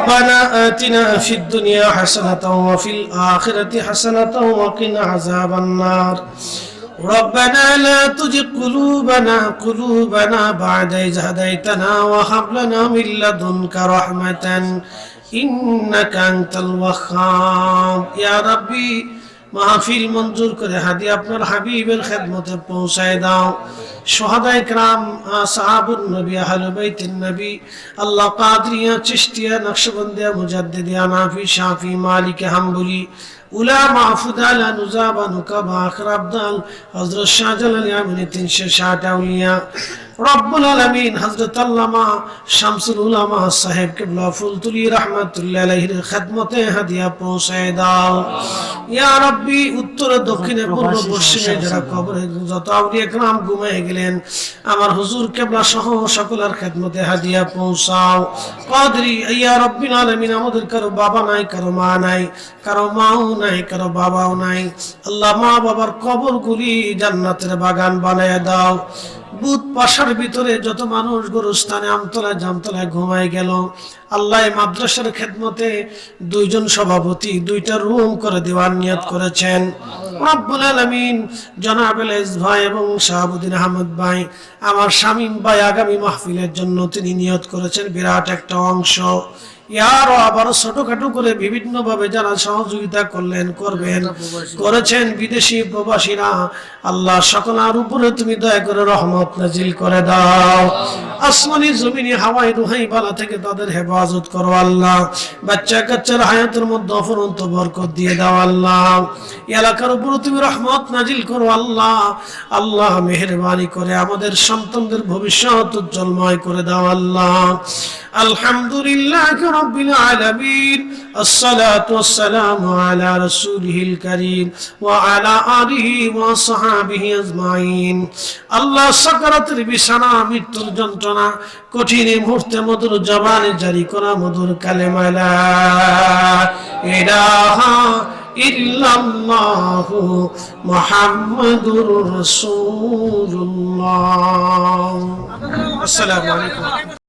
ربنا آتنا في الدنيا حسنة وفي الآخرة حسنة وقنا عذاب النار. ربنا لا تزغ قلوبنا قلوبنا بعد إذ هديتنا وهب لنا من لدنك رحمة إنك أنت الوهاب. يا ربي মাহফিল মঞ্জুর করে হাদি আপনার হাবিবের খেদমতে পৌঁছায় দাও। সোহাদাই ক্রাম, সাহাবুন নবী, আহলে বাইতিন নবী, আল্লাহ কাদরিয়া, চিশতিয়া, নকশবন্দিয়া, মুজাদ্দিদিয়া নাফি শাফি, মালিক, হাম্বুলি, উলা, মাহফুদ আলা নুজাবা, নুকাবা আখর আবদাল হজরত শাহজালাল আমিনী তিনশো ষাট আউলিয়া। রব্বুল আলমিন হজরত আল্লামা শামসুল উলামা সাহেব রহমতুল্লাহ আলহির খেদমতে হাদিয়া পৌঁছায় দাও। ইয়া রব্বি উত্তর দক্ষিণে পূর্ব পশ্চিমে যারা কবরে যত গ্রাম ঘুমিয়ে গেলেন আমার হুজুর কেবলা সহ সকলের খেদমতে হাদিয়া পৌঁছাও। কাদরি ইয়া রব্বিন আলমিন আমাদের কারও বাবা নাই কারও মা নাই কারও মাও নাই কারও বাবাও নাই। আল্লাহ মা বাবার কবরগুলি জান্নাতের বাগান বানায় দাও। বুধ পাশার ভিতরে যত মানুষ গরুস্থানে, আমতলায়, জামতলায় ঘুমায় গেল, আল্লাহ মাদ্রাসার খেদমতে দুইজন সভাপতি, দুইটা রুম করে দেওয়ার নিয়ত করেছেন। রব্বুল আলামিন জনাব এস ভাই এবং শাহাবুদ্দিন আহমদ ভাই, আমার স্বামী ভাই আগামী মাহফিলের জন্য তিনি নিয়ত করেছেন বিরাট একটা অংশ। ইয়ারও আবার ছোটখাটো করে বিভিন্ন ভাবে যারা সহযোগিতা করলেন, করবেন, করেছেন বিদেশি প্রবাসীরা, আল্লাহ সকলার উপরে তুমি দয়া করে রহমত নাজিল করে দাও। আসমানি জমিনে হাওয়াই রুহাই বালা থেকে তাদের হেফাজত করো আল্লাহ। বাচ্চা কাচ্চার হায়াতের মধ্যে অফরন্ত বরকত দিয়ে দাও আল্লাহ। এলাকার উপর তুমি রহমত নাজিল করো আল্লাহ। আল্লাহ মেহরবানি করে আমাদের সন্তানদের ভবিষ্যৎ উজ্জ্বলময় করে দাও আল্লাহ। আলহামদুলিল্লাহ রব্বিল আলামিন। আসসালাতু ওয়াসসালামু আলা রাসূলিহিল কারীম ওয়া আলা আলিহি ওয়া সাহাবিহি আজমাইন। আল্লাহ সাকারাতের বিছানা মৃত্যুর যন্ত্রণা কঠিন এই মুহূর্তে মধুর জবানে জারি করা মধুর কালে লা ইলাহা ইল্লাল্লাহু মুহাম্মাদুর রাসূলুল্লাহ। আসসালামু আলাইকুম।